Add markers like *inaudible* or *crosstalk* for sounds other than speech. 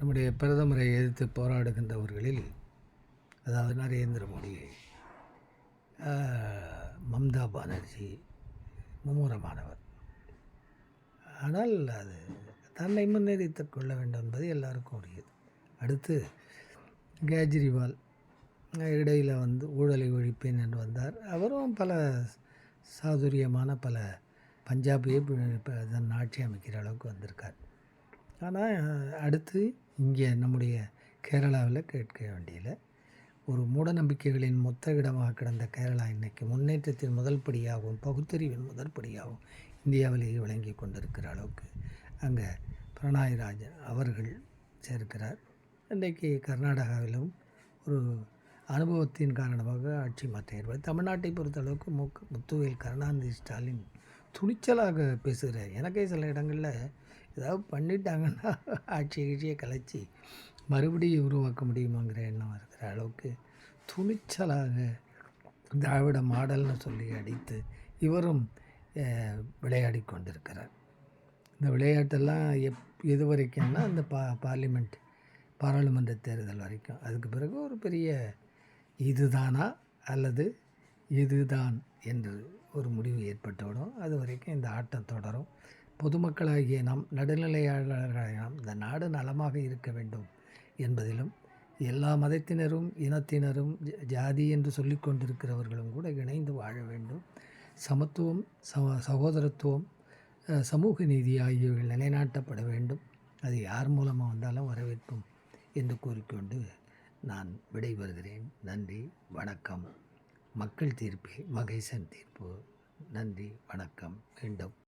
நம்முடைய பிரதமரை எதிர்த்து போராடுகின்றவர்களில் அதாவது நரேந்திர மோடி மம்தா பானர்ஜி மும்முரமானவர். ஆனால் அது தன்னை முன்னேறித்துக் கொள்ள வேண்டும் என்பது எல்லாருக்கும் உரியது. அடுத்து கேஜ்ரிவால் இடையில் வந்து ஊழலை ஒழிப்பேன் என்று வந்தார். அவரும் பல சாதுரியமான பல பஞ்சாபையே இப்ப தன் ஆட்சி அமைக்கிற அளவுக்கு வந்திருக்கார். ஆனால் அடுத்து இங்கே நம்முடைய கேரளாவில் கேட்க வேண்டியதில்லை ஒரு மூடநம்பிக்கைகளின் மொத்த இடமாக கிடந்த கேரளா இன்னைக்கு முன்னேற்றத்தின் முதல் படியாகவும் பகுத்தறிவின் முதல் படியாகவும் இந்தியாவிலேயே விளங்கி கொண்டிருக்கிற அளவுக்கு அங்கே பிரணாயராஜன் அவர்கள் சேர்க்கிறார். இன்றைக்கு கர்நாடகாவிலும் ஒரு அனுபவத்தின் காரணமாக ஆட்சி மாற்றம் ஏற்படுது தமிழ்நாட்டை பொறுத்தளவுக்கு முக்கு முத்துவேல் கருணாநிதி ஸ்டாலின் துணிச்சலாக பேசுகிறார். எனக்கே சில இடங்களில் ஏதாவது பண்ணிட்டாங்கன்னா *laughs* ஆட்சி கட்சியை கலைச்சி மறுபடியும் உருவாக்க முடியுமாங்கிற எண்ணம் இருக்கிற அளவுக்கு துணிச்சலாக திராவிட மாடல்னு சொல்லி அடித்து இவரும் விளையாடி கொண்டிருக்கிறார். இந்த விளையாட்டெல்லாம் எப் எது வரைக்கும்னா அந்த பா பார்லிமெண்ட் பாராளுமன்ற தேர்தல் வரைக்கும். அதுக்கு பிறகு ஒரு பெரிய இதுதானா அல்லது இதுதான் என்று ஒரு முடிவு ஏற்பட்டுவிடும் அது வரைக்கும் இந்த ஆட்டம் தொடரும். பொதுமக்களாகிய நாம் நடுநிலையாளர்களாக நாம் இந்த நாடு நலமாக இருக்க வேண்டும் என்பதிலும் எல்லா மதத்தினரும் இனத்தினரும் ஜ- ஜாதி என்று சொல்லிக் கொண்டிருக்கிறவர்களும் கூட இணைந்து வாழ வேண்டும். சமத்துவம் சம சகோதரத்துவம் சமூக நீதி ஆகியவை நிலைநாட்டப்பட வேண்டும். அது யார் மூலமாக வந்தாலும் வரவேற்போம் என்று கூறிக்கொண்டு நான் விடைபெறுகிறேன். நன்றி வணக்கம். மக்கள் தீர்ப்பே மகேசன் தீர்ப்பு. நன்றி வணக்கம். மீண்டும்